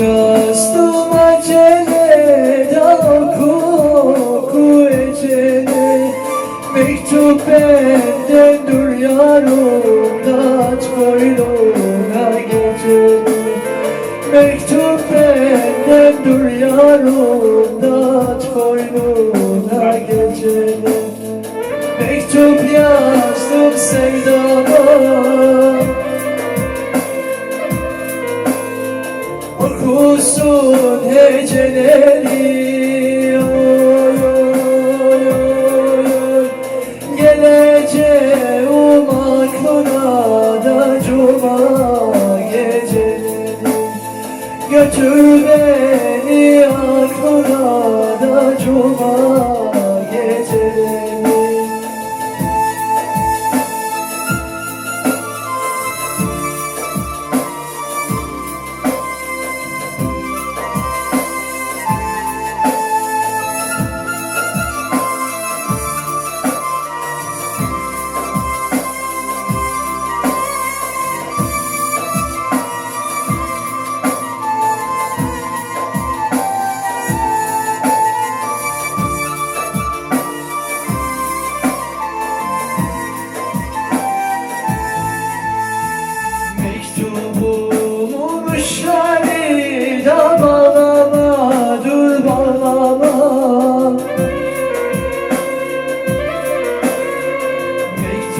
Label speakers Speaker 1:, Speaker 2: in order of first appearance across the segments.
Speaker 1: Yazdım acele oku oku ecele Mektup benden dur yarım aç boynuna gecele Mektup benden dur yarım aç boynuna gecele Mektup yazdım sevdama Okusun heceleri. Oy, oy, oy, oy. Geleceğim aklına da cuma geceleri. Götür beni aklına da cuma geceleri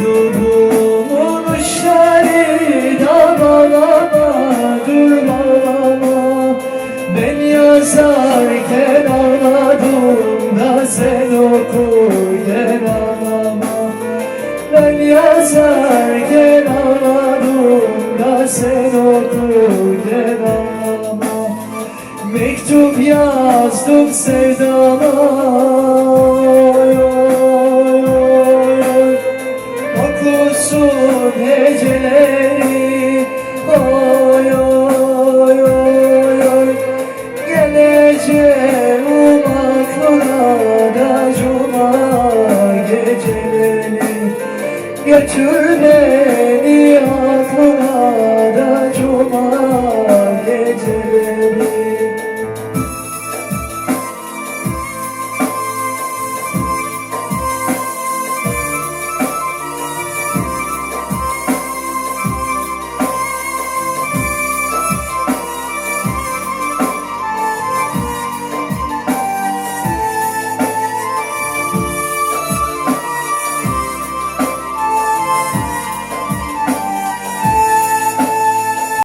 Speaker 1: Mektubumun uçları da bağlama, dur bağlama Ben yazarken ağladım sen okurken ağlama Ben yazarken ağladım sen okurken ağlama Mektup yazdım sevdama götürme